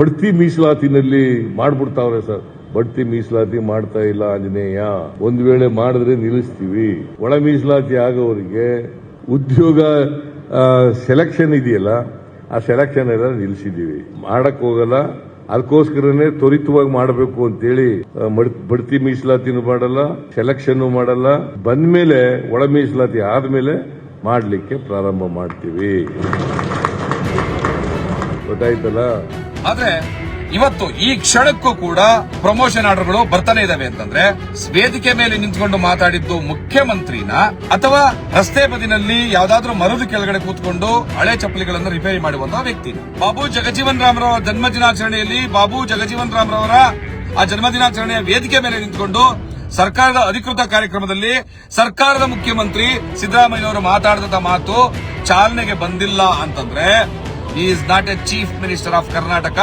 ಬಡ್ತಿ ಮೀಸಲಾತಿನಲ್ಲಿ ಮಾಡ್ಬಿಡ್ತಾವ್ರೆ ಸರ್. ಬಡ್ತಿ ಮೀಸಲಾತಿ ಮಾಡ್ತಾ ಇಲ್ಲ ಆಂಜನೇಯ. ಒಂದ್ ವೇಳೆ ಮಾಡಿದ್ರೆ ನಿಲ್ಲಿಸ್ತೀವಿ. ಒಳ ಮೀಸಲಾತಿ ಆಗೋವರಿಗೆ ಉದ್ಯೋಗ ಸೆಲೆಕ್ಷನ್ ಇದೆಯಲ್ಲ, ಆ ಸೆಲೆಕ್ಷನ್ ಎಲ್ಲ ನಿಲ್ಲಿಸಿದೀವಿ ಮಾಡಕ್ ಹೋಗಲ್ಲ. ಅದಕ್ಕೋಸ್ಕರನೇ ತ್ವರಿತವಾಗಿ ಮಾಡಬೇಕು ಅಂತೇಳಿ ಬಡ್ತಿ ಮೀಸಲಾತಿನೂ ಮಾಡಲ್ಲ ಸೆಲೆಕ್ಷನ್ ಮಾಡಲ್ಲ. ಬಂದ್ಮೇಲೆ ಒಳ ಮೀಸಲಾತಿ ಆದ್ಮೇಲೆ ಮಾಡಲಿಕ್ಕೆ ಪ್ರಾರಂಭ ಮಾಡ್ತೀವಿ. ಗೊತ್ತಾಯ್ತಲ್ಲ? ಆದ್ರೆ ಇವತ್ತು ಈ ಕ್ಷಣಕ್ಕೂ ಕೂಡ ಪ್ರಮೋಷನ್ ಆರ್ಡರ್ಗಳು ಬರ್ತಾನೆ ಇದಾವೆ ಅಂತಂದ್ರೆ ವೇದಿಕೆ ಮೇಲೆ ನಿಂತ್ಕೊಂಡು ಮಾತಾಡಿದ್ದು ಮುಖ್ಯಮಂತ್ರಿನ ಅಥವಾ ರಸ್ತೆ ಬದಿನಲ್ಲಿ ಯಾವ್ದಾದ್ರೂ ಮರದ ಕೆಳಗಡೆ ಕೂತ್ಕೊಂಡು ಹಳೆ ಚಪ್ಪಲಿಗಳನ್ನು ರಿಪೇರಿ ಮಾಡುವಂತಹ ವ್ಯಕ್ತಿ. ಬಾಬು ಜಗಜೀವನ್ ರಾಮ್ರವರ ಜನ್ಮದಿನಾಚರಣೆಯಲ್ಲಿ ಬಾಬು ಜಗಜೀವನ್ ರಾಮ್ರವರ ಆ ಜನ್ಮದಿನಾಚರಣೆಯ ವೇದಿಕೆ ಮೇಲೆ ನಿಂತ್ಕೊಂಡು ಸರ್ಕಾರದ ಅಧಿಕೃತ ಕಾರ್ಯಕ್ರಮದಲ್ಲಿ ಸರ್ಕಾರದ ಮುಖ್ಯಮಂತ್ರಿ ಸಿದ್ದರಾಮಯ್ಯನವರು ಮಾತಾಡಿದ ಮಾತು ಚಾಲನೆಗೆ ಬಂದಿಲ್ಲ ಅಂತಂದ್ರೆ is not a chief minister of Karnataka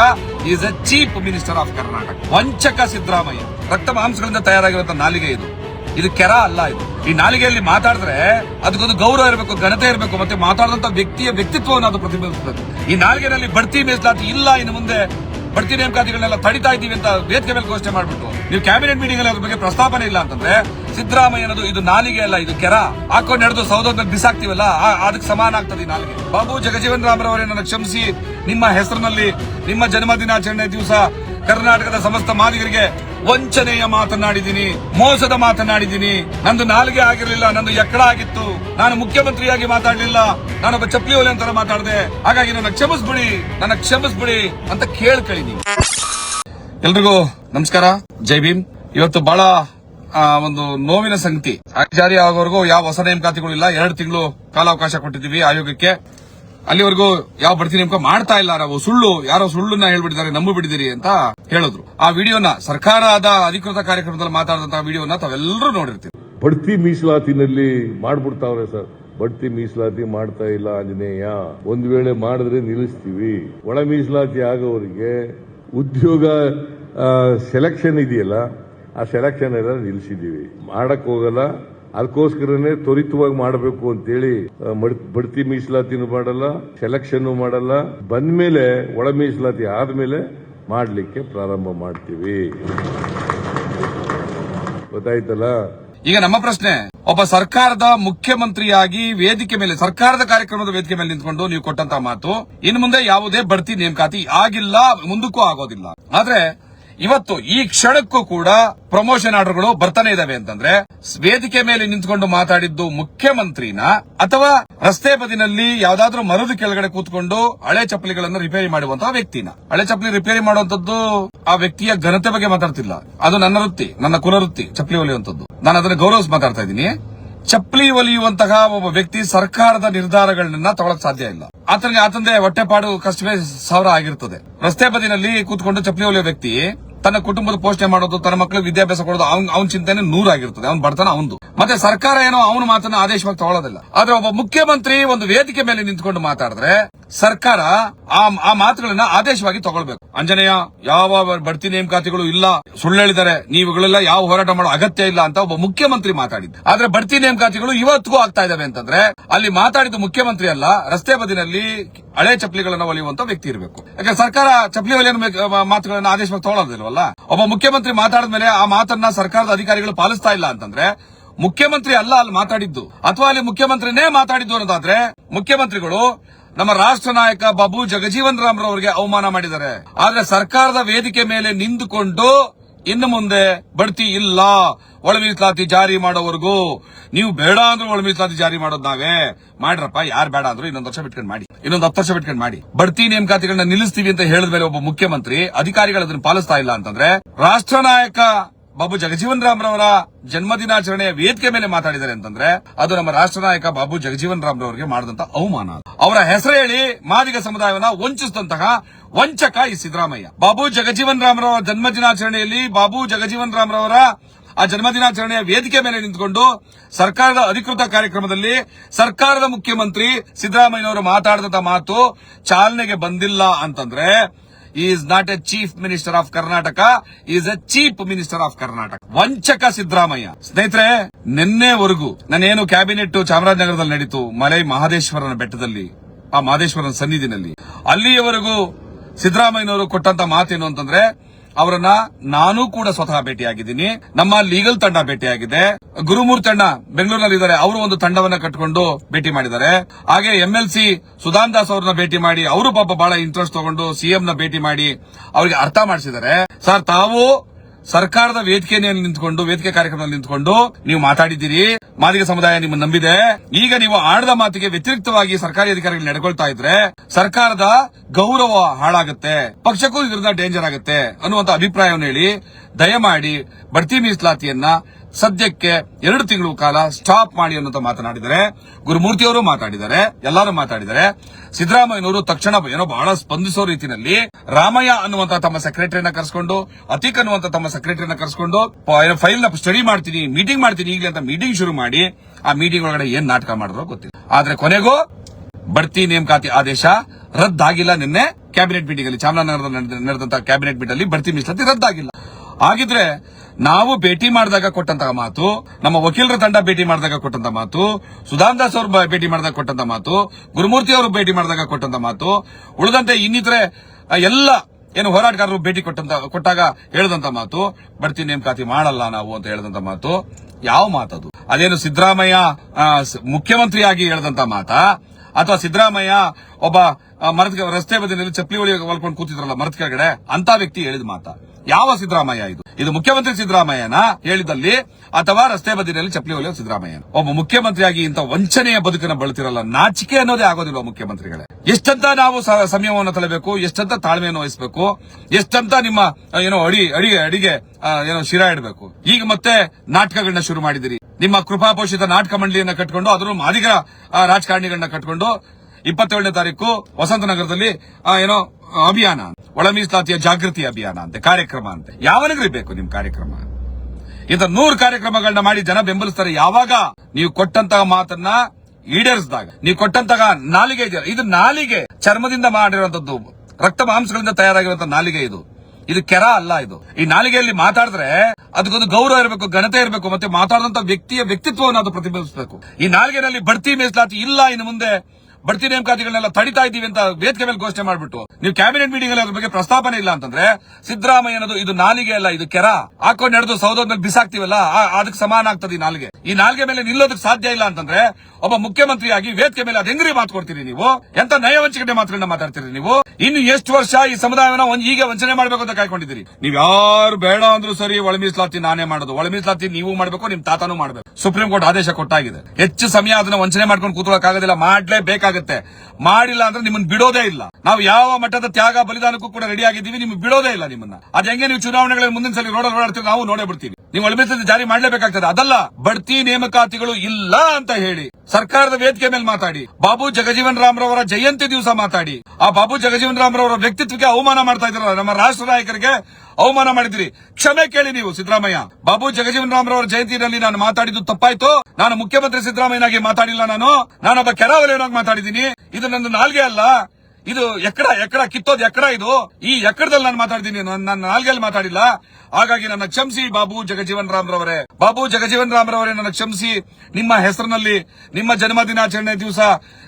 is a chief minister of Karnataka ವಂಚಕ Siddaramaiah. ರಕ್ತ ಮಾಂಸಗಳಿಂದ ತಯಾರಾಗಿರುವಂತಹ ನಾಲಿಗೆ ಇದು. ಇದು ಕೆರ ಅಲ್ಲ ಇದು. ಈ ನಾಲಿಗೆಯಲ್ಲಿ ಮಾತಾಡಿದ್ರೆ ಅದಕ್ಕೊಂದು ಗೌರವ ಇರಬೇಕು, ಘನತೆ ಇರಬೇಕು, ಮತ್ತೆ ಮಾತಾಡಿದಂತ ವ್ಯಕ್ತಿಯ ವ್ಯಕ್ತಿತ್ವವನ್ನು ಅದು ಪ್ರತಿಬಿಂಬಿಸುತ್ತದೆ. ಈ ನಾಲಿಗೆನಲ್ಲಿ ಬಡ್ತಿ ಮೀಸಲಾತಿ ಇಲ್ಲ ಇನ್ನು ಮುಂದೆ. ಬಡ್ತಿ ನೇಮಕಾತಿಗಳನ್ನೆಲ್ಲ ತಡಿತಾ ಇದ್ದೀವಿ ಅಂತ ವೇದಿಕೆ ಮೇಲೆ ಘೋಷಣೆ ಮಾಡ್ಬಿಟ್ಟು. ನೀವು ಕ್ಯಾಬಿನೆಟ್ ಮೀಟಿಂಗ್ ಅಲ್ಲಿ ಅದ್ರ ಬಗ್ಗೆ ಪ್ರಸ್ತಾಪನೆ ಇಲ್ಲ ಅಂತಂದ್ರೆ ಸಿದ್ದರಾಮಯ್ಯ ಅನ್ನೋದು ಇದು ನಾಲಿಗೆ ಅಲ್ಲ, ಇದು ಕೆರ. ಹಾಕೊಂಡು ನಡೆದು ಸೌಧದಲ್ಲಿ ಬಿಸಾಕ್ತಿವಲ್ಲ ಅದಕ್ಕೆ ಸಮಾನ ಆಗ್ತದೆ ಈ ನಾಲಿಗೆ. ಬಾಬು ಜಗಜೀವನ್ ರಾಮ್ರವರೇ ನನ್ನ ಕ್ಷಮಿಸಿ, ನಿಮ್ಮ ಹೆಸರಿನಲ್ಲಿ ನಿಮ್ಮ ಜನ್ಮ ದಿನಾಚರಣೆ ದಿವಸ ಕರ್ನಾಟಕದ ಸಮಸ್ತ ಮಾದಿಗರಿಗೆ ವಂಚನೆಯ ಮಾತನಾಡಿದ್ದೀನಿ ಮೋಸದ ಮಾತನಾಡಿದ್ದೀನಿ ನಂದು ನಾಲ್ಗೆ ಆಗಿರಲಿಲ್ಲ, ನಂದು ಎಕ್ಕಡ ಆಗಿತ್ತು. ನಾನು ಮುಖ್ಯಮಂತ್ರಿಯಾಗಿ ಮಾತಾಡಲಿಲ್ಲ. ನಾನೊಬ್ಬ ಚಪ್ಪಲಿ ಒಲೆ ಅಂತಾರ ಮಾತಾಡಿದೆ. ಹಾಗಾಗಿ ನನ್ನ ಕ್ಷಮಿಸ್ಬಿಡಿ ನನ್ನ ಕ್ಷಮಿಸ್ಬಿಡಿ ಅಂತ ಕೇಳ್ಕೊಳ್ಳಿ ಎಲ್ರಿಗೂ ನಮಸ್ಕಾರ. ಜೈ ಭೀಮ್. ಇವತ್ತು ಬಹಳ ಒಂದು ನೋವಿನ ಸಂಗತಿ. ಜಾರಿ ಆಗೋವರೆಗೂ ಯಾವ ಹೊಸ ನೇಮಕಾತಿಗಳು ಇಲ್ಲ. ಎರಡು ತಿಂಗಳು ಕಾಲಾವಕಾಶ ಕೊಟ್ಟಿದ್ದೀವಿ ಆಯೋಗಕ್ಕೆ. ಅಲ್ಲಿವರೆಗೂ ಯಾವ ಬಡ್ತಿ ನೇಮಕ ಮಾಡ್ತಾ ಇಲ್ಲ. ನಾವು ಸುಳ್ಳು, ಯಾರೋ ಸುಳ್ಳನ್ನ ಹೇಳ್ಬಿಟ್ಟಿದ್ದಾರೆ ಬಿಡಿದಿರಿ ಅಂತ ಹೇಳಿದ್ರು. ಆ ವಿಡಿಯೋನ ಸರ್ಕಾರದ ಅಧಿಕೃತ ಕಾರ್ಯಕ್ರಮದಲ್ಲಿ ಮಾತಾಡಿದಂತಹ ವಿಡಿಯೋನ ತಾವೆಲ್ಲರೂ ನೋಡಿರ್ತೀವಿ ಬಡ್ತಿ ಮೀಸಲಾತಿನಲ್ಲಿ ಮಾಡ್ಬಿಡ್ತಾವ್ರೆ ಸರ್. ಬಡ್ತಿ ಮೀಸಲಾತಿ ಮಾಡ್ತಾ ಇಲ್ಲ ಆಂಜನೇಯ. ಒಂದ್ ವೇಳೆ ಮಾಡಿದ್ರೆ ನಿಲ್ಲಿಸ್ತೀವಿ. ಒಳ ಮೀಸಲಾತಿ ಆಗೋರಿಗೆ ಉದ್ಯೋಗ ಸೆಲೆಕ್ಷನ್ ಇದೆಯಲ್ಲ, ಆ ಸೆಲೆಕ್ಷನ್ ಎಲ್ಲ ನಿಲ್ಲಿಸಿದೀವಿ ಮಾಡಕ್ ಹೋಗಲ್ಲ. ಅದಕ್ಕೋಸ್ಕರನೇ ತ್ವರಿತವಾಗಿ ಮಾಡಬೇಕು ಅಂತೇಳಿ ಬಡ್ತಿ ಮೀಸಲಾತಿನೂ ಮಾಡಲ್ಲ ಸೆಲೆಕ್ಷನ್ ಮಾಡಲ್ಲ. ಬಂದ್ಮೇಲೆ ಒಳ ಮೀಸಲಾತಿ ಆದ್ಮೇಲೆ ಮಾಡ್ಲಿಕ್ಕೆ ಪ್ರಾರಂಭ ಮಾಡ್ತೀವಿ. ಗೊತ್ತಾಯ್ತಲ್ಲ? ಈಗ ನಮ್ಮ ಪ್ರಶ್ನೆ, ಒಬ್ಬ ಸರ್ಕಾರದ ಮುಖ್ಯಮಂತ್ರಿಯಾಗಿ ವೇದಿಕೆ ಮೇಲೆ, ಸರ್ಕಾರದ ಕಾರ್ಯಕ್ರಮದ ವೇದಿಕೆ ಮೇಲೆ ನಿಂತ್ಕೊಂಡು ನೀವು ಕೊಟ್ಟಂತ ಮಾತು, ಇನ್ನು ಮುಂದೆ ಯಾವುದೇ ಬಡ್ತಿ ನೇಮಕಾತಿ ಆಗಿಲ್ಲ, ಮುಂದಕ್ಕೂ ಆಗೋದಿಲ್ಲ. ಆದ್ರೆ ಇವತ್ತು ಈ ಕ್ಷಣಕ್ಕೂ ಕೂಡ ಪ್ರಮೋಷನ್ ಆರ್ಡರ್ಗಳು ಬರ್ತಾನೆ ಇದಾವೆ ಅಂತಂದ್ರೆ ವೇದಿಕೆ ಮೇಲೆ ನಿಂತ್ಕೊಂಡು ಮಾತಾಡಿದ್ದು ಮುಖ್ಯಮಂತ್ರಿನ ಅಥವಾ ರಸ್ತೆ ಬದಿನಲ್ಲಿ ಯಾವ್ದಾದ್ರೂ ಮರದ ಕೆಳಗಡೆ ಕೂತ್ಕೊಂಡು ಹಳೆ ಚಪ್ಪಲಿಗಳನ್ನು ರಿಪೇರಿ ಮಾಡುವಂತಹ ವ್ಯಕ್ತಿನ. ಹಳೆ ಚಪ್ಪಲಿ ರಿಪೇರಿ ಮಾಡುವಂತದ್ದು ಆ ವ್ಯಕ್ತಿಯ ಘನತೆ ಬಗ್ಗೆ ಮಾತಾಡ್ತಿಲ್ಲ. ಅದು ನನ್ನ ವೃತ್ತಿ, ನನ್ನ ಕುಲವೃತ್ತಿ, ಚಪ್ಪಲಿ ಒಲಿಯುವಂತದ್ದು ನಾನು ಅದನ್ನ ಗೌರವಿಸಿ ಮಾತಾಡ್ತಾ ಇದ್ದೀನಿ. ಚಪ್ಪಲಿ ಒಲಿಯುವಂತಹ ಒಬ್ಬ ವ್ಯಕ್ತಿ ಸರ್ಕಾರದ ನಿರ್ಧಾರಗಳನ್ನ ತಗೊಳಕ್ ಸಾಧ್ಯ ಇಲ್ಲ. ಆತನಿಗೆ ಆತಂದೆ ಹೊಟ್ಟೆಪಾಡು ಕಷ್ಟವೇ ಸಾವಿರ ಆಗಿರ್ತದೆ. ರಸ್ತೆ ಬದಿನಲ್ಲಿ ಕೂತ್ಕೊಂಡು ಚಪ್ಪಲಿ ಒಲಿಯೋ ವ್ಯಕ್ತಿ ತನ್ನ ಕುಟುಂಬದ ಪೋಷಣೆ ಮಾಡೋದು, ತನ್ನ ಮಕ್ಕಳಿಗೆ ವಿದ್ಯಾಭ್ಯಾಸ ಕೊಡೋದು, ಅವ್ನ ಅವನ ಚಿಂತನೆ ನೂರಾಗಿರ್ತದೆ. ಅವ್ನ ಬಡತನ ಅವನದು ಮತ್ತೆ ಸರ್ಕಾರ ಏನೋ ಅವನ ಮಾತನ್ನ ಆದೇಶವಾಗಿ ತಗೊಳ್ಳೋದಿಲ್ಲ ಆದ್ರೆ ಒಬ್ಬ ಮುಖ್ಯಮಂತ್ರಿ ಒಂದು ವೇದಿಕೆ ಮೇಲೆ ನಿಂತ್ಕೊಂಡು ಮಾತಾಡಿದ್ರೆ ಸರ್ಕಾರ ಆ ಮಾತುಗಳನ್ನ ಆದೇಶವಾಗಿ ತಗೊಳ್ಬೇಕು. ಅಂಜನೇಯ ಯಾವ ಬಡ್ತಿ ನೇಮಕಾತಿಗಳು ಇಲ್ಲ. ಸುಳ್ಳು ಹೇಳಿದ್ದಾರೆ. ನೀವುಗಳೆಲ್ಲ ಯಾವ ಹೋರಾಟ ಮಾಡೋ ಅಗತ್ಯ ಇಲ್ಲ ಅಂತ ಒಬ್ಬ ಮುಖ್ಯಮಂತ್ರಿ ಮಾತಾಡಿದ್ದು. ಆದ್ರೆ ಬಡ್ತಿ ನೇಮಕಾತಿಗಳು ಇವತ್ತಿಗೂ ಆಗ್ತಾ ಇದಾವೆ ಅಂತಂದ್ರೆ ಅಲ್ಲಿ ಮಾತಾಡಿದ ಮುಖ್ಯಮಂತ್ರಿ ಅಲ್ಲ, ರಸ್ತೆ ಬದಿನಲ್ಲಿ ಹಳೆ ಚಪ್ಪಲಿಗಳನ್ನ ಒಲಿಯುವಂತ ವ್ಯಕ್ತಿ ಇರಬೇಕು. ಯಾಕಂದ್ರೆ ಸರ್ಕಾರ ಚಪ್ಪಲಿ ಒಲಿಯ ಮಾತುಗಳನ್ನ ಆದೇಶವಾಗಿ ತಗೊಳ್ಳೋದಿಲ್ವಲ್ಲ ಒಬ್ಬ ಮುಖ್ಯಮಂತ್ರಿ ಮಾತಾಡಿದ ಮೇಲೆ ಆ ಮಾತನ್ನ ಸರ್ಕಾರದ ಅಧಿಕಾರಿಗಳು ಪಾಲಿಸ್ತಾ ಇಲ್ಲ ಅಂತಂದ್ರೆ ಮುಖ್ಯಮಂತ್ರಿ ಅಲ್ಲ, ಅಲ್ಲಿ ಮಾತಾಡಿದ್ದು. ಅಥವಾ ಅಲ್ಲಿ ಮುಖ್ಯಮಂತ್ರಿನೇ ಮಾತಾಡಿದ್ದು ಅನ್ನೋದಾದ್ರೆ, ಮುಖ್ಯಮಂತ್ರಿಗಳು ನಮ್ಮ ರಾಷ್ಟ್ರ ನಾಯಕ ಬಾಬು ಜಗಜೀವನ್ ರಾಮ್ ರವರಿಗೆ ಅವಮಾನ ಮಾಡಿದ್ದಾರೆ. ಆದ್ರೆ ಸರ್ಕಾರದ ವೇದಿಕೆ ಮೇಲೆ ನಿಂತುಕೊಂಡು ಇನ್ನು ಮುಂದೆ ಬಡ್ತಿ ಇಲ್ಲ. ಒಳ ಮೀಸಲಾತಿ ಜಾರಿ ಮಾಡೋವರೆಗೂ ನೀವು ಬೇಡ ಅಂದ್ರೆ ಒಳ ಜಾರಿ ಮಾಡೋದ್ ನಾವೇ. ಮಾಡ್ರಪ್ಪ, ಯಾರು ಬೇಡ ಅಂದ್ರೆ ಇನ್ನೊಂದು ವರ್ಷ ಬಿಟ್ಕೊಂಡು ಮಾಡಿ. ಇನ್ನೊಂದು ಹತ್ತು ವರ್ಷ ಬಿಟ್ಕೊಂಡು ಮಾಡಿ. ಬಡ್ತಿ ನೇಮಕಾತಿಗಳನ್ನ ನಿಲ್ಲಿಸ್ತೀವಿ ಅಂತ ಹೇಳಿದ ಮೇಲೆ ಒಬ್ಬ ಮುಖ್ಯಮಂತ್ರಿ ಅಧಿಕಾರಿಗಳು ಅದನ್ನ ಪಾಲಿಸ್ತಾ ಇಲ್ಲ ಅಂತಂದ್ರೆ, ರಾಷ್ಟ್ರ ನಾಯಕ ಬಾಬು ಜಗಜೀವನ್ ರಾಮ್ರವರ ಜನ್ಮದಿನಾಚರಣೆಯ ಜನ್ಮ ವೇದಿಕೆ ಮೇಲೆ ಮಾತಾಡಿದ್ದಾರೆ ಅಂತಂದ್ರೆ, ಅದು ನಮ್ಮ ರಾಷ್ಟ್ರ ನಾಯಕ ಬಾಬು ಜಗಜೀವನ್ ರಾಮ್ ರವರಿಗೆ ಮಾಡಿದಂತ ಅವಮಾನ. ಅವರ ಹೆಸರು ಹೇಳಿ ಮಾದಿಗ ಸಮುದಾಯವನ್ನ ವಂಚಿಸಿದಂತಹ ವಂಚಕ ಈ ಸಿದ್ದರಾಮಯ್ಯ ಬಾಬು ಜಗಜೀವನ್ ರಾಮ್ ರವರ ಜನ್ಮ ದಿನಾಚರಣೆಯಲ್ಲಿ ಬಾಬು ಜಗಜೀವನ್ ರಾಮ್ರವರ ಆ ಜನ್ಮದಿನಾಚರಣೆಯ ವೇದಿಕೆ ಮೇಲೆ ನಿಂತುಕೊಂಡು ಸರ್ಕಾರದ ಅಧಿಕೃತ ಕಾರ್ಯಕ್ರಮದಲ್ಲಿ ಸರ್ಕಾರದ ಮುಖ್ಯಮಂತ್ರಿ ಸಿದ್ದರಾಮಯ್ಯನವರು ಮಾತಾಡಿದಂತ ಮಾತು ಚಾಲನೆಗೆ ಬಂದಿಲ್ಲ ಅಂತಂದ್ರೆ is not a chief minister of Karnataka is a chief minister of Karnataka ವಂಚಕ Siddaramaiah ಸ್ನೇಹಿತರೆ ನಿನ್ನೆವರೆಗೂ ನಾನೇನು ಕ್ಯಾಬಿನೆಟ್ ಚಾಮರಾಜನಗರದಲ್ಲಿ ನಡೀತು ಮಲೈ ಮಹದೇಶ್ವರನ ಬೆಟ್ಟದಲ್ಲಿ ಆ ಮಹದೇಶ್ವರನ ಸನ್ನಿಧಿನಲ್ಲಿ ಅಲ್ಲಿಯವರೆಗೂ ಸಿದ್ದರಾಮಯ್ಯನವರು ಕೊಟ್ಟಂತ ಮಾತೇನು ಅಂತಂದ್ರೆ ಅವರನ್ನ ನಾನು ಕೂಡ ಸ್ವತಃ ಭೇಟಿಯಾಗಿದ್ದೀನಿ. ನಮ್ಮ ಲೀಗಲ್ ತಂಡ ಭೇಟಿಯಾಗಿದೆ. ಗುರುಮೂರ್ತಿ ಅಣ್ಣ ಬೆಂಗಳೂರಿನಲ್ಲಿ ಇದ್ದಾರೆ ಅವರು ಒಂದು ತಂಡವನ್ನ ಕಟ್ಟಿಕೊಂಡು ಭೇಟಿ ಮಾಡಿದ್ದಾರೆ. ಹಾಗೆ ಎಂಎಲ್ಸಿ ಸುಧಾನ್ ದಾಸ್ ಅವ್ರನ್ನ ಭೇಟಿ ಮಾಡಿ, ಅವರು ಪಾಪ ಬಹಳ ಇಂಟ್ರೆಸ್ಟ್ ತಗೊಂಡು ಸಿಎಂ ನ ಭೇಟಿ ಮಾಡಿ, ಅವರಿಗೆ ಅರ್ಥ ಮಾಡಿಸಿದ್ದಾರೆ. ಸರ್, ತಾವು ಸರ್ಕಾರದ ವೇದಿಕೆಯಲ್ಲಿ ನಿಂತ್ಕೊಂಡು, ವೇದಿಕೆ ಕಾರ್ಯಕ್ರಮದಲ್ಲಿ ನಿಂತ್ಕೊಂಡು ನೀವು ಮಾತಾಡಿದ್ದೀರಿ. ಮಾದಿಗ ಸಮುದಾಯ ನಿಮ್ಮನ್ನು ನಂಬಿದೆ. ಈಗ ನೀವು ಆಡದ ಮಾತಿಗೆ ವ್ಯತಿರಿಕ್ತವಾಗಿ ಸರ್ಕಾರಿ ಅಧಿಕಾರಿಗಳು ನಡ್ಕೊಳ್ತಾ ಇದ್ರೆ ಸರ್ಕಾರದ ಗೌರವ ಹಾಳಾಗುತ್ತೆ. ಪಕ್ಷಕ್ಕೂ ಇದರಿಂದ ಡೇಂಜರ್ ಆಗುತ್ತೆ ಅನ್ನುವಂತ ಅಭಿಪ್ರಾಯವನ್ನು ಹೇಳಿ, ದಯಮಾಡಿ ಬಡ್ತಿ ಮೀಸಲಾತಿಯನ್ನ ಸದ್ಯಕ್ಕೆ ಎರಡು ತಿಂಗಳು ಕಾಲ ಸ್ಟಾಪ್ ಮಾಡಿ ಅನ್ನೋದು ಮಾತನಾಡಿದರೆ ಗುರುಮೂರ್ತಿ ಅವರು ಮಾತಾಡಿದ್ದಾರೆ, ಎಲ್ಲರೂ ಮಾತಾಡಿದ್ದಾರೆ. ಸಿದ್ದರಾಮಯ್ಯನವರು ತಕ್ಷಣ ಏನೋ ಬಹಳ ಸ್ಪಂದಿಸೋ ರೀತಿಯಲ್ಲಿ ರಾಮಯ್ಯ ಅನ್ನುವಂತ ತಮ್ಮ ಸೆಕ್ರೆಟರಿನ ಕರೆಸ್ಕೊಂಡು, ಅತೀಕ್ ಅನ್ನುವಂತ ತಮ್ಮ ಸೆಕ್ರೆಟರಿನ ಕರೆಸ್ಕೊಂಡು, ಫೈಲ್ನ ಸ್ಟಡಿ ಮಾಡ್ತೀನಿ ಮೀಟಿಂಗ್ ಮಾಡ್ತೀನಿ, ಈಗಲೇ ಅಂತ ಮೀಟಿಂಗ್ ಶುರು ಮಾಡಿ, ಆ ಮೀಟಿಂಗ್ ಒಳಗಡೆ ಏನ್ ನಾಟಕ ಮಾಡಿದ್ರೋ ಗೊತ್ತಿಲ್ಲ. ಆದ್ರೆ ಕೊನೆಗೂ ಬಡ್ತಿ ನೇಮಕಾತಿ ಆದೇಶ ರದ್ದಾಗಿಲ್ಲ ನಿನ್ನೆ ಕ್ಯಾಬಿನೆಟ್ ಮೀಟಿಂಗ್ ಅಲ್ಲಿ. ಚಾಮರಾಜನಗರದಲ್ಲಿ ನಡೆದ- ನಡೆದಂತಹ ಕ್ಯಾಬಿನೆಟ್ ಮೀಟಿಂಗ್ ಅಲ್ಲಿ ಬಡ್ತಿ ಮೀಸಲಾತಿ ರದ್ದಾಗಿಲ್ಲ. ಆಗಿದ್ರೆ ನಾವು ಭೇಟಿ ಮಾಡಿದಾಗ ಕೊಟ್ಟಂತಹ ಮಾತು, ನಮ್ಮ ವಕೀಲರ ತಂಡ ಭೇಟಿ ಮಾಡಿದಾಗ ಕೊಟ್ಟಂತ ಮಾತು ಸುಧಾಮ್ ದಾಸ್ ಅವರು ಭೇಟಿ ಮಾಡಿದಾಗ ಕೊಟ್ಟಂತ ಮಾತು, ಗುರುಮೂರ್ತಿ ಅವರು ಭೇಟಿ ಮಾಡಿದಾಗ ಕೊಟ್ಟಂತ ಮಾತು, ಉಳಿದಂತೆ ಇನ್ನಿತರೆ ಎಲ್ಲ ಏನು ಹೋರಾಟಗಾರರು ಭೇಟಿ ಕೊಟ್ಟಂತ ಕೊಟ್ಟಾಗ ಹೇಳದಂತ ಮಾತು ಬಡ್ತಿ ನೇಮಕಾತಿ ಮಾಡಲ್ಲ ನಾವು ಅಂತ ಹೇಳದಂತ ಮಾತು, ಯಾವ ಮಾತದು? ಅದೇನು ಸಿದ್ದರಾಮಯ್ಯ ಮುಖ್ಯಮಂತ್ರಿಯಾಗಿ ಹೇಳಿದಂತ ಮಾತಾ, ಅಥವಾ ಸಿದ್ದರಾಮಯ್ಯ ಒಬ್ಬ ಮರದ, ರಸ್ತೆ ಬದಿನಲ್ಲಿ ಚಪ್ಪಲಿ ಒಳಗೆ ಹೊಲ್ಕೊಂಡು ಕೂತಿದ್ರಲ್ಲ ಮರದ ಕೆಳಗಡೆ ಅಂತ ವ್ಯಕ್ತಿ ಹೇಳಿದ ಮಾತ. ಯಾವ ಸಿದ್ದರಾಮಯ್ಯ ಇದು? ಇದು ಮುಖ್ಯಮಂತ್ರಿ ಸಿದ್ದರಾಮಯ್ಯನ? ಹೇಳಿದಲ್ಲಿ ಅಥವಾ ರಸ್ತೆ ಬದಿಯಲ್ಲಿ ಚಪ್ಪಲಿ ಹೊಲಿಯೋ ಸಿದ್ದರಾಮಯ್ಯ ಒಬ್ಬ ಮುಖ್ಯಮಂತ್ರಿಯಾಗಿ ಇಂಥ ವಂಚನೆಯ ಬದುಕನ್ನ ಬಳತಿರಲ್ಲ ನಾಚಿಕೆ ಅನ್ನೋದೇ ಆಗೋದಿಲ್ಲ ಮುಖ್ಯಮಂತ್ರಿಗಳೇ? ಎಷ್ಟಂತ ನಾವು ಸಮಯವನ್ನ ಸಂಯಮವನ್ನು ತಲಬೇಕು ಎಷ್ಟಂತ ತಾಳ್ಮೆಯನ್ನು ವಹಿಸಬೇಕು ಎಷ್ಟಂತ ನಿಮ್ಮ ಏನೋ ಅಡಿ ಅಡಿ ಅಡಿಗೆ ಏನೋ ಶಿರ ಇಡಬೇಕು. ಈಗ ಮತ್ತೆ ನಾಟಕಗಳನ್ನ ಶುರು ಮಾಡಿದಿರಿ. ನಿಮ್ಮ ಕೃಪಾಪೋಷಿತ ನಾಟಕ ಮಂಡಳಿಯನ್ನ ಕಟ್ಕೊಂಡು ಅದರ ಮಾದಿಗ ಆ, ರಾಜಕಾರಣಿಗಳನ್ನ ಕಟ್ಕೊಂಡು ಇಪ್ಪತ್ತೇಳನೇ ತಾರೀಕು ವಸಂತನಗರದಲ್ಲಿ ಏನೋ ಅಭಿಯಾನ ಒಳ ಮೀಸಲಾತಿಯ ಜಾಗೃತಿ ಅಭಿಯಾನ ಅಂತೆ, ಕಾರ್ಯಕ್ರಮ ಅಂತೆ. ಯಾವನಿಗ್ರಿ ಬೇಕು ನಿಮ್ ಕಾರ್ಯಕ್ರಮ? ಇಂತ ನೂರು ಕಾರ್ಯಕ್ರಮಗಳನ್ನ ಮಾಡಿ ಜನ ಬೆಂಬಲಿಸ್ತಾರೆ. ಯಾವಾಗ? ನೀವು ಕೊಟ್ಟಂತಹ ಮಾತನ್ನ ಈಡೇರಿಸಿದಾಗ, ನೀವು ಕೊಟ್ಟಂತ ನಾಲಿಗೆ ಇದು ನಾಲಿಗೆ ಚರ್ಮದಿಂದ ಮಾಡಿರುವಂತದ್ದು ರಕ್ತ ಮಾಂಸಗಳಿಂದ ತಯಾರಾಗಿರುವಂತಹ ನಾಲಿಗೆ ಇದು. ಇದು ಕೆರ ಅಲ್ಲ ಇದು. ಈ ನಾಲಿಗೆಯಲ್ಲಿ ಮಾತಾಡಿದ್ರೆ ಅದಕ್ಕೊಂದು ಗೌರವ ಇರಬೇಕು, ಘನತೆ ಇರಬೇಕು, ಮತ್ತೆ ಮಾತಾಡಿದಂತ ವ್ಯಕ್ತಿಯ ವ್ಯಕ್ತಿತ್ವವನ್ನು ಅದು ಪ್ರತಿಬಿಂಬಿಸಬೇಕು. ಈ ನಾಲಿಗೆನಲ್ಲಿ ಬಡ್ತಿ ಮೀಸಲಾತಿ ಇಲ್ಲ ಇನ್ನು ಮುಂದೆ. ಬಡ್ತಿ ನೇಮಕಾತಿಗಳನ್ನೆಲ್ಲ ತಡಿತಾ ಇದ್ದೀವಿ ಅಂತ ವೇದಿಕೆ ಮೇಲೆ ಘೋಷಣೆ ಮಾಡ್ಬಿಟ್ಟು. ನೀವು ಕ್ಯಾಬಿನೆಟ್ ಮೀಟಿಂಗ್ ಅಲ್ಲಿ ಅದ್ರ ಬಗ್ಗೆ ಪ್ರಸ್ತಾಪನೆ ಇಲ್ಲ ಅಂತಂದ್ರೆ, ಸಿದ್ದರಾಮಯ್ಯ ಅನ್ನೋದು ಇದು ನಾಲಿಗೆ ಅಲ್ಲ, ಇದು ಕೆರ. ಹಾಕೊಂಡ್ ನಡೆದು ಸೌಧದ ಮೇಲೆ ಬಿಸಾಕ್ತಿವಲ್ಲ ಅದಕ್ಕೆ ಸಮಾನ ಆಗ್ತದೆ ಈ ನಾಲ್ಗೆ. ಈ ನಾಲ್ಗೆ ಮೇಲೆ ನಿಲ್ಲೋದಕ್ಕೆ ಸಾಧ್ಯ ಇಲ್ಲ ಅಂತಂದ್ರೆ, ಒಬ್ಬ ಮುಖ್ಯಮಂತ್ರಿಯಾಗಿ ವೇದಿಕೆ ಮೇಲೆ ಅದ್ ಹೆಂಗ್ರಿ ಮಾತು ಕೊಡ್ತೀರಿ ನೀವು? ಎಂತ ನಯವಂಚಿಕೆ ಮಾತ್ರಗಳನ್ನ ಮಾತಾಡ್ತೀರಿ ನೀವು? ಇನ್ನು ಎಷ್ಟು ವರ್ಷ ಈ ಸಮುದಾಯವನ್ನ ಹೀಗೆ ವಂಚನೆ ಮಾಡ್ಬೇಕು ಅಂತ ಕಾಯ್ಕೊಂಡಿದ್ದೀರಿ? ನೀವು ಯಾರು ಬೇಡ ಅಂದ್ರು ಸರಿ, ಒಳ ಮೀಸಲಾತಿ ನಾನೇ ಮಾಡೋದು. ಒಳ ಮೀಸಲಾತಿ ನೀವು ಮಾಡಬೇಕು, ನಿಮ್ ತಾತನೂ ಮಾಡಬೇಕು. ಸುಪ್ರೀಂ ಕೋರ್ಟ್ ಆದೇಶ ಕೊಟ್ಟಾಗಿದೆ. ಹೆಚ್ಚು ಸಮಯ ಅದನ್ನ ವಂಚನೆ ಮಾಡ್ಕೊಂಡು ಕೂತ್ಕೊಳ್ಳಕ್ ಆಗೋದಿಲ್ಲ ಮಾಡ್ಲೇಬೇಕಾಗತ್ತೆ ಮಾಡಿಲ್ಲ ಅಂದ್ರೆ ನಿಮ್ಮನ್ನ ಬಿಡೋದೇ ಇಲ್ಲ. ನಾವು ಯಾವ ಮಟ್ಟದ ತ್ಯಾಗ, ಬಲಿದಾನಕ್ಕೂ ಕೂಡ ರೆಡಿ ಆಗಿದ್ದೀವಿ ನಿಮ್ಗೆ ಬಿಡೋದೇ ಇಲ್ಲ ನಿಮ್ಮನ್ನ. ಅದ್ ಹೆಂಗೆ ನೀವು ಚುನಾವಣೆಗಳಲ್ಲಿ ಮುಂದಿನ ಸಲ ರೋಡ್ ಓಡಾಡ್ತೀವಿ, ನಾವು ನೋಡೇ ಬಿಡ್ತೀವಿ. ನೀವು ಒಳಮೀಸಲಾತಿ ಜಾರಿ ಮಾಡಲೇಬೇಕಾಗ್ತದೆ. ಅದಲ್ಲ, ಬಡ್ತಿ ನೇಮಕಾತಿಗಳು ಇಲ್ಲ ಅಂತ ಹೇಳಿ. ಸರ್ಕಾರದ ವೇದಿಕೆ ಮೇಲೆ ಮಾತಾಡಿ. ಬಾಬು ಜಗಜೀವನ್ ರಾಮ್ರವರ ಜಯಂತಿ ದಿವಸ ಮಾತಾಡಿ. ಆ ಬಾಬು ಜಗಜೀವನ್ ರಾಮ್ರವರ ವ್ಯಕ್ತಿತ್ವಕ್ಕೆ ಅವಮಾನ ಮಾಡ್ತಾ ಇದ್ರಲ್ಲ ನಮ್ಮ ರಾಷ್ಟ್ರ ನಾಯಕರಿಗೆ ಅವಮಾನ ಮಾಡಿದ್ರಿ. ಕ್ಷಮೆ ಕೇಳಿ ನೀವು, ಸಿದ್ದರಾಮಯ್ಯ. ಬಾಬು ಜಗಜೀವನ್ ರಾಮ್ರವರ ಜಯಂತಿನಲ್ಲಿ ನಾನು ಮಾತಾಡಿದ್ದು ತಪ್ಪಾಯ್ತು. ನಾನು ಮುಖ್ಯಮಂತ್ರಿ ಸಿದ್ದರಾಮಯ್ಯನಾಗಿ ಮಾತಾಡಿಲ್ಲ ನಾನು. ನಾನೊಬ್ಬ ಕೆರಾವಲಿಯನಾಗಿ ಮಾತಾಡಿದ್ದೀನಿ. ಇದು ನನ್ನ ನಾಲ್ಗೆ ಅಲ್ಲ. ಇದು ಎಕ್ಕಡ ಎಕ್ಕಡ ಕಿತ್ತೋದ್ ಎಕ್ಕಡ ಇದು. ಈ ಎಕ್ಕಡದಲ್ಲಿ ನಾನು ಮಾತಾಡ್ತೀನಿ ನನ್ನ ನಾಲ್ಗೆಯಲ್ಲಿ ಮಾತಾಡಿಲ್ಲ. ಹಾಗಾಗಿ ನನ್ನ ಕ್ಷಮಿಸಿ ಬಾಬು ಜಗಜೀವನ್ ರಾಮ್ ರವರೇ ಬಾಬು ಜಗಜೀವನ್ ರಾಮ್ ರವರೇ ನನ್ನ ಕ್ಷಮಿಸಿ. ನಿಮ್ಮ ಹೆಸರಿನಲ್ಲಿ, ನಿಮ್ಮ ಜನ್ಮ ದಿನಾಚರಣೆ ದಿವಸ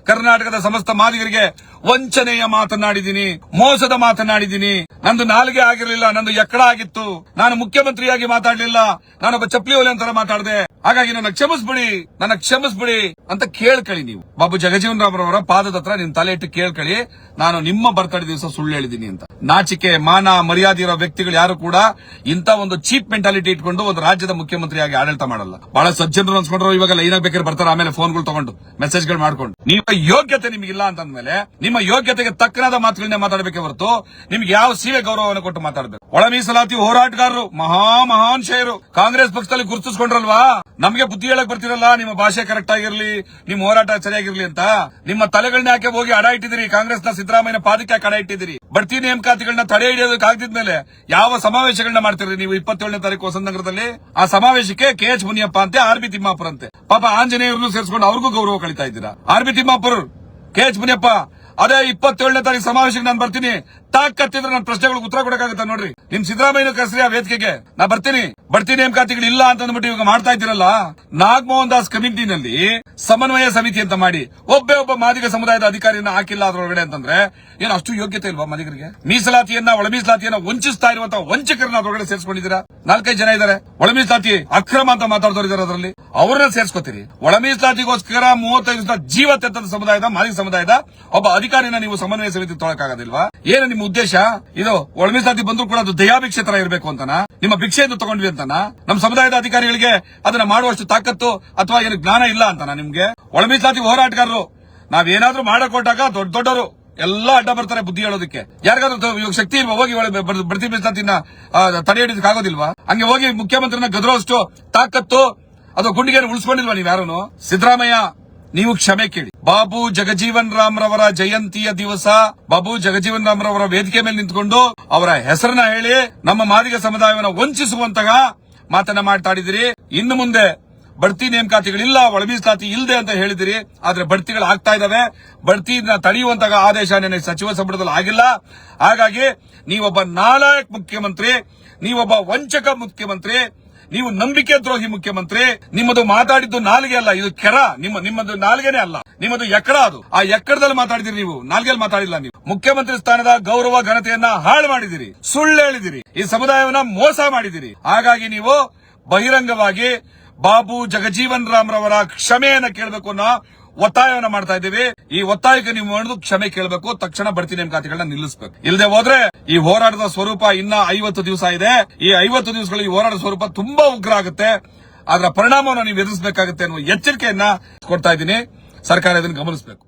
ಕರ್ನಾಟಕದ ಸಮಸ್ತ ಮಾದಿಗರಿಗೆ ವಂಚನೆಯ ಮಾತನಾಡಿದ್ದೀನಿ, ಮೋಸದ ಮಾತನಾಡಿದ್ದೀನಿ. ನಂದು ನಾಲ್ಗೆ ಆಗಿರಲಿಲ್ಲ, ನಂದು ಎಕ್ಕಡ ಆಗಿತ್ತು. ನಾನು ಮುಖ್ಯಮಂತ್ರಿಯಾಗಿ ಮಾತಾಡ್ಲಿಲ್ಲ ನಾನೊಬ್ಬ ಚಪ್ಪಲಿ ಒಲೆ ಅಂತರ ಮಾತಾಡಿದೆ. ಹಾಗಾಗಿ ನನ್ನ ಕ್ಷಮಿಸ್ಬಿಡಿ ನನ್ನ ಕ್ಷಮಿಸ್ಬಿಡಿ ಅಂತ ಕೇಳ್ಕಳಿ ನೀವು. ಬಾಬು ಜಗಜೀವನ್ ರಾಮ್ರವರ ಪಾದದ ಹತ್ರ ನಿಮ್ ತಲೆ ಇಟ್ಟು ಕೇಳ್ಕಳಿ, ನಾನು ನಿಮ್ಮ ಬರ್ತಡೆ ದಿವಸ ಸುಳ್ಳು ಹೇಳಿದ್ದೀನಿ ಅಂತ. ನಾಚಿಕೆ, ಮಾನ, ಮರ್ಯಾದೆ ಇರೋ ವ್ಯಕ್ತಿಗಳು ಯಾರು ಕೂಡ ಇಂತ ಒಂದು ಚೀಪ್ ಮೆಂಟಾಲಿಟಿ ಇಟ್ಕೊಂಡು ಒಂದು ರಾಜ್ಯದ ಮುಖ್ಯಮಂತ್ರಿಯಾಗಿ ಆಡಳಿತ ಮಾಡಲ್ಲ. ಬಹಳ ಸಜ್ಜನರು ಅನ್ಸ್ಕೊಂಡ್ರು, ಇವಾಗ ಲೈನ್ ಬೇಕಾದ್ರೆ ಬರ್ತಾರೆ, ಆಮೇಲೆ ಫೋನ್ಗಳು ತಗೊಂಡು, ಮೆಸೇಜ್ಗಳು ಮಾಡ್ಕೊಂಡು. ನೀವು ಯೋಗ್ಯತೆ ನಿಮಗಿಲ್ಲ ಅಂತಂದ್ಮೇಲೆ ನಿಮ್ಮ ಯೋಗ್ಯತೆಗೆ ತಕ್ಕನಾದ ಮಾತುಗಳನ್ನೇ ಮಾತಾಡಬೇಕೆ ಹೊರತು ನಿಮ್ಗೆ ಯಾವ ಸೀವೆ ಗೌರವವನ್ನು ಕೊಟ್ಟು ಮಾತಾಡಬೇಕು? ಒಳ ಮೀಸಲಾತಿ ಹೋರಾಟಗಾರರು, ಮಹಾ ಮಹಾನ್ ಶೇರು ಕಾಂಗ್ರೆಸ್ ಪಕ್ಷದಲ್ಲಿ ಗುರುತಿಸ್ಕೊಂಡ್ರಲ್ವಾ? ನಮಗೆ ಬುದ್ಧಿ ಹೇಳಕ್ ಬರ್ತಿರಲ್ಲ, ನಿಮ್ಮ ಭಾಷೆ ಕರೆಕ್ಟ್ ಆಗಿರ್ಲಿ, ನಿಮ್ಮ ಹೋರಾಟ ಸರಿಯಾಗಿರ್ಲಿ ಅಂತ. ನಿಮ್ಮ ತಲೆಗಳನ್ನ ಯಾಕೆ ಹೋಗಿ ಅಡ ಇಟ್ಟಿದಿರಿ ಕಾಂಗ್ರೆಸ್ನ ಸಿದ್ದರಾಮಯ್ಯ ಪಾದಕ್ಕೆ ಯಾಕೆ ಅಡ ಬಡ್ತಿ ನೇಮಕಾತಿಗಳನ್ನ ತಡೆ ಹಿಡಿಯೋದಕ್ಕೆ ಆಗದಿದ್ಮೇಲೆ ಯಾವ ಸಮಾವೇಶಗಳನ್ನ ಮಾಡ್ತಿರ್ರಿ ನೀವು ಇಪ್ಪತ್ತೇಳನೇ ತಾರೀಕು ಹೊಸನಗರದಲ್ಲಿ ಆ ಸಮಾವೇಶಕ್ಕೆ ಕೆ ಎಚ್ ಮುನಿಯಪ್ಪ ಅಂತೆ, ಆರ್ ಬಿ ತಿಮ್ಮಾಪುರ ಅಂತೆ. ಪಾಪ ಆಂಜನೇಯರನ್ನು ಸೇರಿಸಿಕೊಂಡು ಅವ್ರಿಗೂ ಗೌರವ ಕಳಿತಾ ಇದ್ದೀರಾ? R B Timmapur K H Muniyappa ಅದೇ ಇಪ್ಪತ್ತೇಳನೇ ತಾರೀಕು ಸಮಾವೇಶಕ್ಕೆ ನಾನು ಬರ್ತೀನಿ. ತಾಕತ್ತಿದ್ರೆ ನನ್ನ ಪ್ರಶ್ನೆಗಳಿಗೆ ಉತ್ತರ ಕೊಡಕ್ಕಾಗತ್ತ ನೋಡ್ರಿ. ನಿಮ್ ಸಿದ್ದರಾಮಯ್ಯ ಕಸರಿ ಆ ವೇದಿಕೆಗೆ. ನಾ ಬರ್ತೀನಿ. ಬರ್ತೀನಿ ನೇಮಕಾತಿಗಳು ಇಲ್ಲ ಅಂತ ಅಂದ್ಬಿಟ್ಟು ಇವಾಗ ಮಾಡ್ತಾ ಇದ್ದೀರಲ್ಲ? ನಾಗಮೋಹನ್ ದಾಸ್ ಕಮಿಟಿನಲ್ಲಿ ಸಮನ್ವಯ ಸಮಿತಿ ಅಂತ ಮಾಡಿ ಒಬ್ಬೇ ಒಬ್ಬ ಮಾದಿಗ ಸಮುದಾಯದ ಅಧಿಕಾರಿಯನ್ನ ಹಾಕಿಲ್ಲ ಅದರೊಳಗಡೆ ಅಂತಂದ್ರೆ ಏನು ಅಷ್ಟು ಯೋಗ್ಯತೆ ಇಲ್ವಾ ಮಾದಿಗರಿಗೆ? ಮೀಸಲಾತಿಯನ್ನ ಒಳ ಮೀಸಲಾತಿಯನ್ನ ವಂಚಿಸ್ತಾ ಇರುವಂತಹ ವಂಚಕರನ್ನ ಅದರೊಳಗಡೆ ಸೇರಿಸಿಕೊಂಡಿದ್ದೀರಾ? ನಾಲ್ಕೈದು ಜನ ಇದ್ದಾರೆ. ಒಳ ಮೀಸಲಾತಿ ಅಕ್ರಮ ಅಂತ ಇದ್ದಾರೆ ಅದರಲ್ಲಿ. ಅವ್ರನ್ನ ಸೇರಿಸ್ಕೋತೀರಿ. ಒಳ ಮೀಸಲಾತಿಗೋಸ್ಕರ ಮೂವತ್ತೈದು ಜೀವ ತೆತ್ತದ ಸಮುದಾಯದ, ಮಾದಿಗ ಸಮುದಾಯದ ಒಬ್ಬ ಅಧಿಕಾರಿನ ನೀವು ಸಮನ್ವಯ ಸಮಿತಿ ತೊಗೊಳಕ್ಕಾಗೋದಿಲ್ವಾ ಏನು ನಿಮ್ಮ ಉದ್ದೇಶ? ಇದು ಒಳಮೆ ಸಾಧಿ ಬಂದ್ರು ಕೂಡ ಅದು ದಯಾಭಿಕ್ಷೆ ತರ ಇರಬೇಕು ಅಂತಾನ? ನಿಮ್ಮ ಭಿಕ್ಷೆಯನ್ನು ತಗೊಂಡ್ವಿ ಅಂತಾನ? ನಮ್ಮ ಸಮುದಾಯದ ಅಧಿಕಾರಿಗಳಿಗೆ ಅದನ್ನ ಮಾಡುವಷ್ಟು ತಾಕತ್ತು ಅಥವಾ ಏನು ಜ್ಞಾನ ಇಲ್ಲ ಅಂತಾನ ನಿಮ್ಗೆ? ಒಳಮೆ ಸಾಧಿ ಹೋರಾಟಗಾರರು, ನಾವೇನಾದ್ರೂ ಮಾಡಕೊಟ್ಟಾಗ ದೊಡ್ಡ ದೊಡ್ಡವರು ಎಲ್ಲಾ ಅಡ್ಡ ಬರ್ತಾರೆ ಬುದ್ಧಿ ಹೇಳೋದಕ್ಕೆ. ಯಾರಿಗಾದ್ರೂ ಇವಾಗ ಶಕ್ತಿ ಇಲ್ವಾ? ಹೋಗಿ ಬಡ್ತಿ ತಡೆ ಹಿಡಿದಕ್ಕೆ ಆಗೋದಿಲ್ವಾ? ಹಂಗೆ ಹೋಗಿ ಮುಖ್ಯಮಂತ್ರಿನ ಗದರೋಷ್ಟು ತಾಕತ್ತು, ಅದು ಗುಂಡಿಗೆ ಉಳಿಸ್ಕೊಂಡಿಲ್ವಾ ನೀವ್ ಯಾರು ಸಿದ್ದರಾಮಯ್ಯ ನೀವು ಕ್ಷಮೆ ಕೇಳಿ. ಬಾಬು ಜಗಜೀವನ್ ರಾಮ್ ರವರ ಜಯಂತಿಯ ದಿವಸ, ಬಾಬು ಜಗಜೀವನ್ ರಾಮ್ ರವರ ವೇದಿಕೆ ಮೇಲೆ ನಿಂತ್ಕೊಂಡು ಅವರ ಹೆಸರನ್ನ ಹೇಳಿ, ನಮ್ಮ ಮಾದಿಗ ಸಮುದಾಯವನ್ನು ವಂಚಿಸುವಂತಹ ಮಾತನ್ನ ಮಾತಾಡಿದಿರಿ. ಇನ್ನು ಮುಂದೆ ಬಡ್ತಿ ನೇಮಕಾತಿಗಳಿಲ್ಲ ಒಳ ಮೀಸಲಾತಿ ಇಲ್ಲದೆ ಅಂತ ಹೇಳಿದಿರಿ. ಆದ್ರೆ ಬಡ್ತಿಗಳು ಆಗ್ತಾ ಇದಾವೆ ಬಡ್ತಿನ ತಡೆಯುವಂತಹ ಆದೇಶ ನಿನ್ನೆ ಸಚಿವ ಸಂಪುಟದಲ್ಲಿ ಆಗಿಲ್ಲ. ಹಾಗಾಗಿ ನೀವೊಬ್ಬ ನಾಲಾಯಕ್ ಮುಖ್ಯಮಂತ್ರಿ, ನೀವೊಬ್ಬ ವಂಚಕ ಮುಖ್ಯಮಂತ್ರಿ ನೀವು ನಂಬಿಕೆ ದ್ರೋಹಿ ಮುಖ್ಯಮಂತ್ರಿ, ನಿಮ್ಮದು ಮಾತಾಡಿದ್ದು ನಾಲ್ಗೆ ಅಲ್ಲ, ಇದು ಕೆರ. ನಿಮ್ಮ, ನಿಮ್ಮದು ನಾಲ್ಗೆನೇ ಅಲ್ಲ. ನಿಮ್ಮದು ಎಕ್ಕಡ ಅದು. ಆ ಎಕ್ಕಡದಲ್ಲಿ ಮಾತಾಡಿದಿರಿ ನೀವು. ನಾಲ್ಗೆಯಲ್ಲಿ ಮಾತಾಡಿಲ್ಲ ನೀವು. ಮುಖ್ಯಮಂತ್ರಿ ಸ್ಥಾನದ ಗೌರವ, ಘನತೆಯನ್ನ ಹಾಳು ಮಾಡಿದಿರಿ. ಸುಳ್ಳು ಹೇಳಿದಿರಿ. ಈ ಸಮುದಾಯವನ್ನ ಮೋಸ ಮಾಡಿದಿರಿ. ಹಾಗಾಗಿ ನೀವು ಬಹಿರಂಗವಾಗಿ ಬಾಬು ಜಗಜೀವನ್ ರಾಮ್ ರವರ ಕ್ಷಮೆಯನ್ನ ಕೇಳಬೇಕು ಅನ್ನೋ ಒತ್ತಾಯವನ್ನ ಮಾಡ್ತಾ ಇದ್ದೀವಿ. ಈ ಒತ್ತಾಯಕ್ಕೆ ನೀವು ಮಾಡಿದು ಕ್ಷಮೆ ಕೇಳಬೇಕು, ತಕ್ಷಣ ಬಡ್ತಿ ನೇಮಕಾತಿಗಳನ್ನ ನಿಲ್ಲಿಸಬೇಕು. ಇಲ್ಲದೆ ಹೋದ್ರೆ ಈ ಹೋರಾಟದ ಸ್ವರೂಪ ಇನ್ನ ಐವತ್ತು ದಿವಸ ಇದೆ. ಈ ಐವತ್ತು ದಿವಸಗಳು ಈ ಹೋರಾಟದ ಸ್ವರೂಪ ತುಂಬಾ ಉಗ್ರ ಆಗುತ್ತೆ. ಅದರ ಪರಿಣಾಮವನ್ನು ನೀವು ಎದುರಿಸಬೇಕಾಗುತ್ತೆ ಅನ್ನುವ ಎಚ್ಚರಿಕೆಯನ್ನ ಕೊಡ್ತಾ ಇದ್ದೀನಿ. ಸರ್ಕಾರ ಇದನ್ನು ಗಮನಿಸಬೇಕು.